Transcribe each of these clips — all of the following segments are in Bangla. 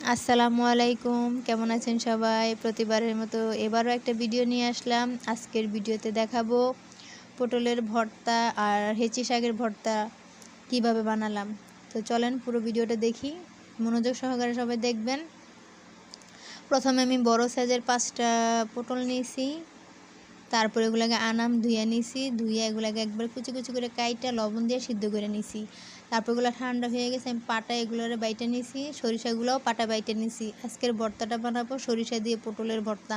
আসসালামু আলাইকুম। কেমন আছেন সবাই? প্রতিবারের মতো এবারও একটা ভিডিও নিয়ে আসলাম। আজকের ভিডিওতে দেখাবো পটলের ভর্তা আর হেঁচি শাকের ভর্তা কীভাবে বানালাম। তো চলেন পুরো ভিডিওটা দেখি। মনোযোগ সহকারে সবাই দেখবেন। প্রথমে আমি বড় সাইজের পাঁচটা পটল নিয়েছি। তারপরে এগুলাকে আনাম ধুয়ে নিছি ধুয়ে এগুলাকে একবার কুচি কুচি করে কাইটা লবণ দিয়ে সিদ্ধ করে নিছি। তারপর এগুলো ঠান্ডা হয়ে গেছে, আমি পাটা এগুলোরে বাইটে নিছি সরিষাগুলোও পাটা বাইটে নিছি। আজকের ভর্তাটা বানাবো সরিষা দিয়ে পটলের ভর্তা।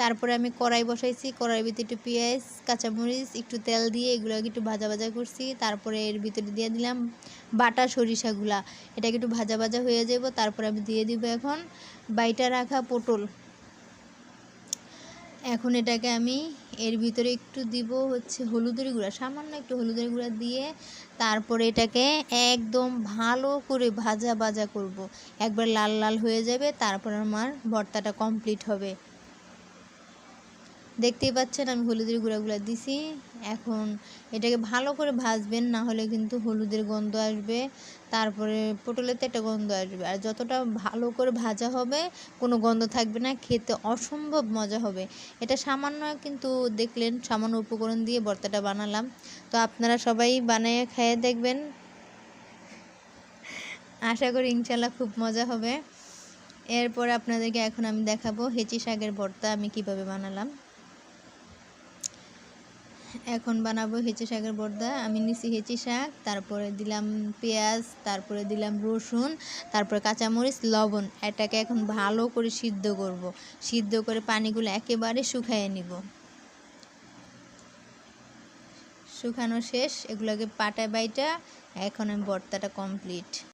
তারপরে আমি কড়াই বসাইছি, কড়াইয়ের ভিতরে একটু পেঁয়াজ, কাঁচামরিচ, একটু তেল দিয়ে এগুলোকে একটু ভাজা ভাজা করছি। তারপরে এর ভিতরে দিয়ে দিলাম বাটা সরিষাগুলা এটাকে একটু ভাজা ভাজা হয়ে যাব তারপরে আমি দিয়ে দিব এখন বাইটা রাখা পটল। এখন এটাকে আমি এর ভিতরে একটু দিব হচ্ছে হলুদের গুঁড়া, সামান্য একটু হলুদের গুঁড়া দিয়ে তারপরে এটাকে একদম ভালো করে ভাজা ভাজা করব। একবার লাল লাল হয়ে যাবে, তারপর আমার ভর্তাটা কমপ্লিট হবে দেখতেই পাচ্ছেন, আমি হলুদের গুঁড়াগুলো দিছি। এখন এটাকে ভালো করে ভাজবেন, না হলে কিন্তু হলুদের গন্ধ আসবে। তারপরে পটলের তো একটা গন্ধ আসবে। আর যতটা ভালো করে ভাজা হবে, কোনো গন্ধ থাকবে না, খেতে অসম্ভব মজা হবে। এটা সামান্য কিন্তু দেখলেন, সামান্য উপকরণ দিয়ে ভর্তাটা বানালাম। তো আপনারা সবাই বানিয়ে খেয়ে দেখবেন। আশা করি ইনশাল্লাহ খুব মজা হবে। এরপর আপনাদেরকে এখন আমি দেখাবো হেঁচি শাকের ভর্তা আমি কীভাবে বানালাম। এখন বানাবো হেঁচে শাকের বর্দা। আমি নিছি হেঁচি শাক, তারপরে দিলাম পেঁয়াজ, তারপরে দিলাম রসুন, তারপরে কাঁচামরিচ, লবণ। এটাকে এখন ভালো করে সিদ্ধ করব। সিদ্ধ করে পানিগুলো একেবারে শুকাইয়ে নিব। শুকানো শেষ, এগুলোকে পাটা বাইটা। এখন আমি বর্তাটা কমপ্লিট।